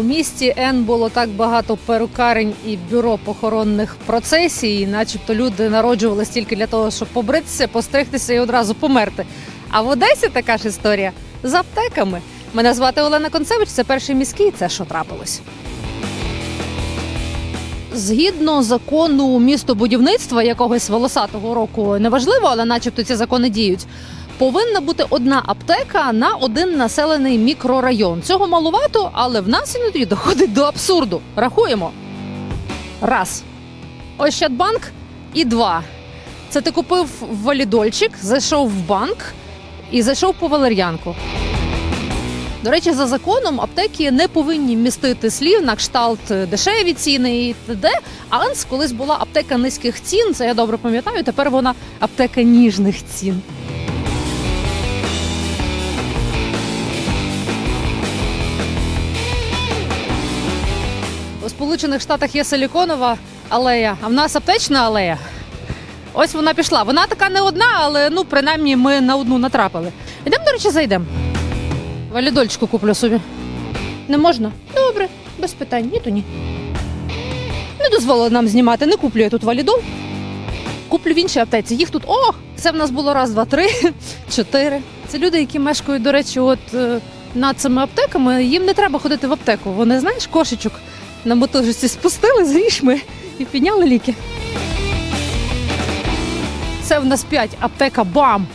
У місті Н було так багато перукарень і бюро похоронних процесій, начебто люди народжувались тільки для того, щоб побритися, постригтися і одразу померти. А в Одесі така ж історія з аптеками. Мене звати Олена Концевич, це перший міський. Це що трапилось. Згідно закону містобудівництва якогось волосатого року неважливо, але начебто ці закони діють. Повинна бути одна аптека на один населений мікрорайон. Цього малувато, але в нас іноді доходить до абсурду. Рахуємо. Раз. Ощадбанк і два. Це ти купив валідольчик, зайшов в банк і зайшов по валер'янку. До речі, за законом аптеки не повинні містити слів на кшталт дешеві ціни і т.д. Але колись була аптека низьких цін, це я добре пам'ятаю. Тепер вона аптека ніжних цін. Сполучених Штатах є силіконова алея, а в нас аптечна алея. Ось вона пішла. Вона така не одна, але ну принаймні ми на одну натрапили. Ідемо, до речі, зайдемо. Валідольчику куплю собі. Не можна? Добре, без питань, ні то ні. Не дозволили нам знімати, не куплю я тут валідол. Куплю в іншій аптеці. Їх тут, о, це в нас було раз, два, три, чотири. Це люди, які мешкають, до речі, от е, над цими аптеками. Їм не треба ходити в аптеку. Вони, знаєш, кошечок на мотожиці спустили з грішми і підняли ліки. Це в нас 5 аптека БАМ.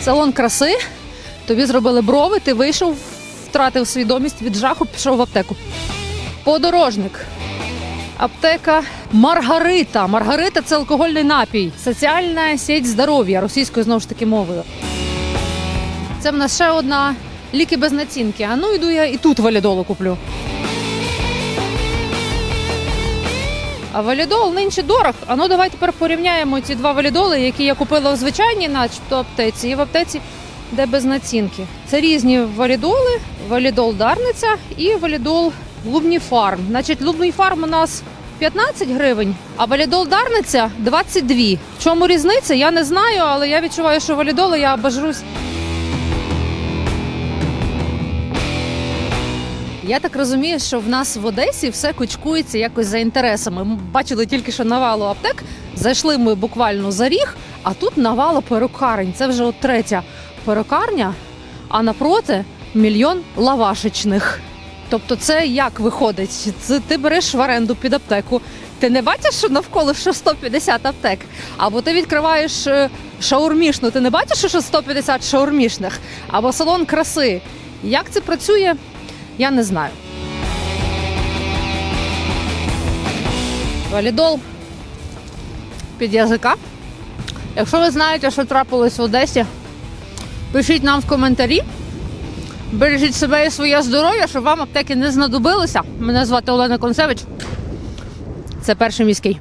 Салон краси. Тобі зробили брови, ти вийшов, втратив свідомість від жаху, пішов в аптеку. Подорожник. Аптека Маргарита. Маргарита це алкогольний напій. Соціальна сеть здоров'я російською знову ж таки мовою. Це в нас ще одна ліки без націнки. А ну йду я і тут валідолу куплю. А валідол нинче дорог. А ну давай тепер порівняємо ці два валідоли, які я купила в звичайній, начебто аптеці, і в аптеці, де без націнки. Це різні валідоли, валідол Дарниця і валідол Лубніфарм. Значить, Лубніфарм у нас 15 гривень, а валідол Дарниця 22. В чому різниця? Я не знаю, але я відчуваю, що валідоли я бажрусь. Я так розумію, що в нас в Одесі все кучкується якось за інтересами. Ми бачили тільки що навалу аптек. Зайшли ми буквально за ріг, а тут навала перукарень. Це вже от третя перукарня, а напроти мільйон лавашечних. Тобто, це як виходить? Це ти береш в оренду під аптеку. Ти не бачиш, що навколо що 150 аптек. Або ти відкриваєш е, шаурмішну, ти не бачиш, що 150 шаурмішних, або салон краси. Як це працює? Я не знаю. Валідол під язика. Якщо ви знаєте, що трапилось в Одесі, пишіть нам в коментарі. Бережіть себе і своє здоров'я, щоб вам аптеки не знадобилися. Мене звати Олена Концевич. Це перший міський.